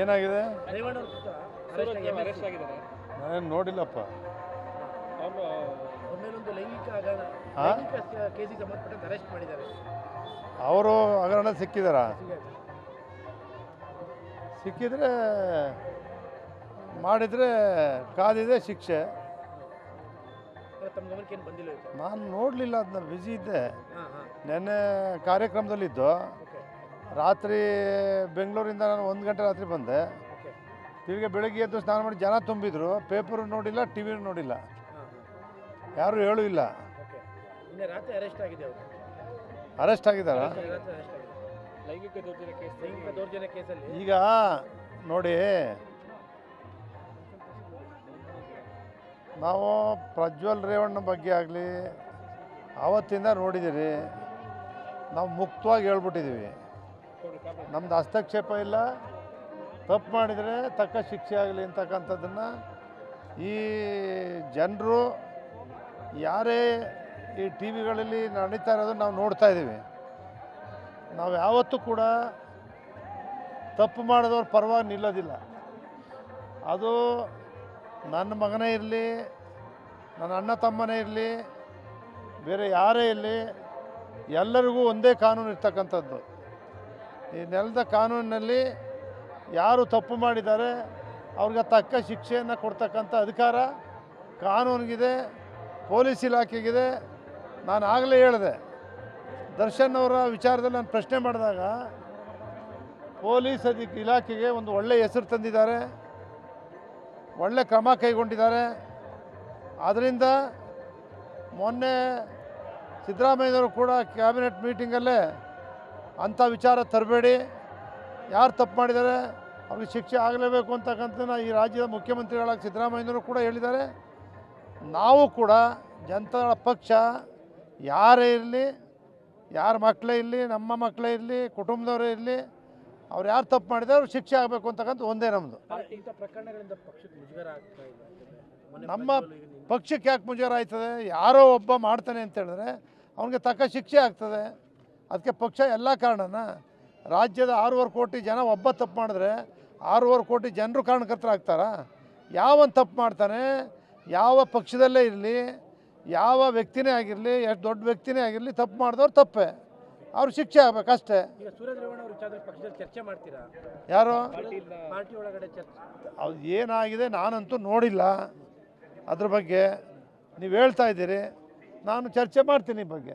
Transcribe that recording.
ಏನಾಗಿದೆ? ನಾನು ನೋಡಿಲ್ಲಪ್ಪ. ಅವರು ಹಗರಣ ಸಿಕ್ಕಿದಾರ? ಸಿಕ್ಕಿದ್ರೆ ಮಾಡಿದರೆ ಕಾದಿದೆ ಶಿಕ್ಷೆ. ನಾನು ನೋಡಲಿಲ್ಲ ಅದನ್ನ ಬ್ಯುಸಿ ಇದ್ದೆ. ನೆನ್ನೆ ಕಾರ್ಯಕ್ರಮದಲ್ಲಿದ್ದು. ರಾತ್ರಿ ಬೆಂಗಳೂರಿಂದ ನಾನು ಒಂದು ಗಂಟೆ ರಾತ್ರಿ ಬಂದೆ. ತಿರುಗಿ ಬೆಳಗ್ಗೆ ಎದ್ದು ಸ್ನಾನ ಮಾಡಿ ಜನ ತುಂಬಿದ್ರು. ಪೇಪರ್ ನೋಡಿಲ್ಲ ಟಿ ವಿನೂ ನೋಡಿಲ್ಲ. ಯಾರು ಹೇಳೂ ಇಲ್ಲ. ಅರೆಸ್ಟ್ ಆಗಿದೆ ಅವರು. ಅರೆಸ್ಟ್ ಆಗಿದ್ದಾರಾ? ಈಗ ನೋಡಿ ನಾವು ಪ್ರಜ್ವಲ್ ರೇವಣ್ಣ ಬಗ್ಗೆ ಆಗಲಿ ಆವತ್ತಿಂದ ನೋಡಿದ್ದೀರಿ. ನಾವು ಮುಕ್ತವಾಗಿ ಹೇಳ್ಬಿಟ್ಟಿದ್ದೀವಿ. ನಮ್ದು ಹಸ್ತಕ್ಷೇಪ ಇಲ್ಲ. ತಪ್ಪು ಮಾಡಿದರೆ ತಕ್ಕ ಶಿಕ್ಷೆ ಆಗಲಿ ಅಂತಕ್ಕಂಥದ್ದನ್ನು ಈ ಜನರು ಯಾರೇ ಈ ಟಿ ವಿಗಳಲ್ಲಿ ನಡೀತಾ ಇರೋದು ನಾವು ನೋಡ್ತಾ ಇದ್ದೀವಿ. ನಾವು ಯಾವತ್ತೂ ಕೂಡ ತಪ್ಪು ಮಾಡಿದವ್ರ ಪರವಾಗಿ ನಿಲ್ಲೋದಿಲ್ಲ. ಅದು ನನ್ನ ಮಗನೇ ಇರಲಿ, ನನ್ನ ಅಣ್ಣ ತಮ್ಮನೇ ಇರಲಿ, ಬೇರೆ ಯಾರೇ ಇರಲಿ, ಎಲ್ಲರಿಗೂ ಒಂದೇ ಕಾನೂನು ಇರ್ತಕ್ಕಂಥದ್ದು. ಈ ನೆಲದ ಕಾನೂನಿನಲ್ಲಿ ಯಾರು ತಪ್ಪು ಮಾಡಿದ್ದಾರೆ, ಅವ್ರಿಗೆ ತಕ್ಕ ಶಿಕ್ಷೆಯನ್ನು ಕೊಡ್ತಕ್ಕಂಥ ಅಧಿಕಾರ ಕಾನೂನಿಗಿದೆ, ಪೊಲೀಸ್ ಇಲಾಖೆಗಿದೆ. ನಾನು ಆಗಲೇ ಹೇಳಿದೆ, ದರ್ಶನ್ ಅವರ ವಿಚಾರದಲ್ಲಿ ನಾನು ಪ್ರಶ್ನೆ ಮಾಡಿದಾಗ, ಪೊಲೀಸ್ ಅಧಿಕ ಇಲಾಖೆಗೆ ಒಂದು ಒಳ್ಳೆಯ ಹೆಸರು ತಂದಿದ್ದಾರೆ, ಒಳ್ಳೆ ಕ್ರಮ ಕೈಗೊಂಡಿದ್ದಾರೆ. ಆದ್ದರಿಂದ ಮೊನ್ನೆ ಸಿದ್ದರಾಮಯ್ಯವರು ಕೂಡ ಕ್ಯಾಬಿನೆಟ್ ಮೀಟಿಂಗಲ್ಲೇ ಅಂಥ ವಿಚಾರ ತರಬೇಡಿ. ಯಾರು ತಪ್ಪು ಮಾಡಿದ್ದಾರೆ ಅವ್ರಿಗೆ ಶಿಕ್ಷೆ ಆಗಲೇಬೇಕು ಅಂತಕ್ಕಂಥ ಈ ರಾಜ್ಯದ ಮುಖ್ಯಮಂತ್ರಿಗಳಾಗಿ ಸಿದ್ದರಾಮಯ್ಯನವರು ಕೂಡ ಹೇಳಿದ್ದಾರೆ. ನಾವು ಕೂಡ ಜನತಾದಳ ಪಕ್ಷ ಯಾರೇ ಇರಲಿ ಯಾರ ಮಕ್ಕಳೇ ಇರಲಿ ನಮ್ಮ ಮಕ್ಕಳೇ ಇರಲಿ ಕುಟುಂಬದವರೇ ಇರಲಿ ಅವ್ರು ಯಾರು ತಪ್ಪು ಮಾಡಿದ್ದಾರೆ ಅವ್ರಿಗೆ ಶಿಕ್ಷೆ ಆಗಬೇಕು ಅಂತಕ್ಕಂಥ ಒಂದೇ ನಮ್ಮದು ನಮ್ಮ ಪಕ್ಷಕ್ಕೆ ಯಾಕೆ ಮುಜುಗರ ಆಯ್ತದೆ? ಯಾರೋ ಒಬ್ಬ ಮಾಡ್ತಾನೆ ಅಂತ ಹೇಳಿದ್ರೆ ಅವನಿಗೆ ತಕ್ಕ ಶಿಕ್ಷೆ ಆಗ್ತದೆ. ಅದಕ್ಕೆ ಪಕ್ಷ ಎಲ್ಲ ಕಾರಣನ? ರಾಜ್ಯದ ಆರೂವರೆ ಕೋಟಿ ಜನ ಒಬ್ಬ ತಪ್ಪು ಮಾಡಿದ್ರೆ ಆರೂವರೆ ಕೋಟಿ ಜನರು ಕಾರಣಕರ್ತರಾಗ್ತಾರಾ? ಯಾವನ್ ತಪ್ಪು ಮಾಡ್ತಾನೆ? ಯಾವ ಪಕ್ಷದಲ್ಲೇ ಇರಲಿ ಯಾವ ವ್ಯಕ್ತಿನೇ ಆಗಿರಲಿ ಎಷ್ಟು ದೊಡ್ಡ ವ್ಯಕ್ತಿನೇ ಆಗಿರಲಿ ತಪ್ಪು ಮಾಡಿದವ್ರು ತಪ್ಪೇ. ಅವ್ರು ಶಿಕ್ಷೆ ಆಗ್ಬೇಕು ಅಷ್ಟೇ. ಚರ್ಚೆ ಮಾಡ್ತೀರಾ? ಯಾರು? ಅದು ಏನಾಗಿದೆ ನಾನಂತೂ ನೋಡಿಲ್ಲ. ಅದ್ರ ಬಗ್ಗೆ ನೀವು ಹೇಳ್ತಾ ಇದ್ದೀರಿ. ನಾನು ಚರ್ಚೆ ಮಾಡ್ತೀನಿ ಈ ಬಗ್ಗೆ.